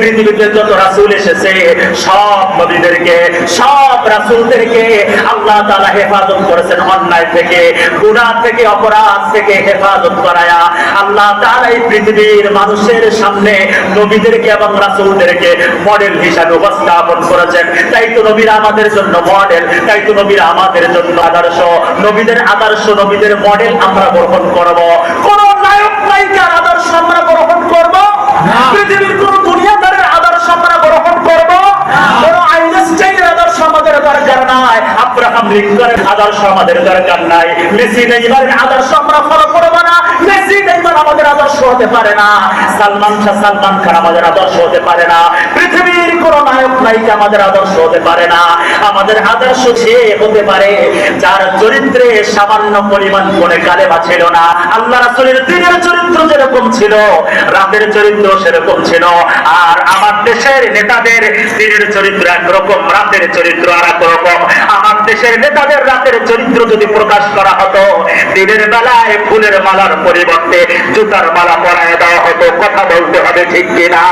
পৃথিবীতে যত রাসূল এসেছে, সব নবীদেরকে, সব রাসূলদেরকে আল্লাহ তাআলা হেফাজত করেছেন অন্যায় থেকে, গুনাহ থেকে, অপরাধ থেকে হেফাজত করায়া। আল্লাহ তাআলা এই পৃথিবীর মানুষের সামনে নবীদেরকে এবং রাসূলদেরকে মডেল হিসাবে উপস্থাপন করেছেন। তাই তো নবীরা আমাদের জন্য মডেল তাই তো নবীরা আমাদের জন্য আদর্শ। নবীদের আদর্শ, নবীদের মডেল আমরা গ্রহণ করব। দরকার নাই, আব্রাহাম লিঙ্কনের আদর্শ আমাদের দরকার নাই? মেসি নেইমারের আদর্শ আমরা ফলো করব না। মেসি নেইমার আমাদের আদর্শ হতে পারে না। সালমান শাহ সালমান খান আমাদের আদর্শ হতে পারে না। নায়ক নায়িকা আমাদের আদর্শ হতে পারে না। আমাদের আদর্শ সে হতে পারে যার চরিত্রে সামান্য পরিমাণ কোনে কালেমা ছিল না। আল্লাহ রাসূলের দিনের চরিত্র যেরকম ছিল, রাতের চরিত্র সেরকম ছিল। আর আমার দেশের নেতাদের দিনের চরিত্র একরকম, রাতের চরিত্র আর এক রকম আমার দেশের নেতাদের রাতের চরিত্র যদি প্রকাশ করা হতো, দিনের বেলায় ফুলের মালার পরিবর্তে জুতার মালা পরায় দেওয়া হতো। কথা বলতে হবে ঠিক কিনা?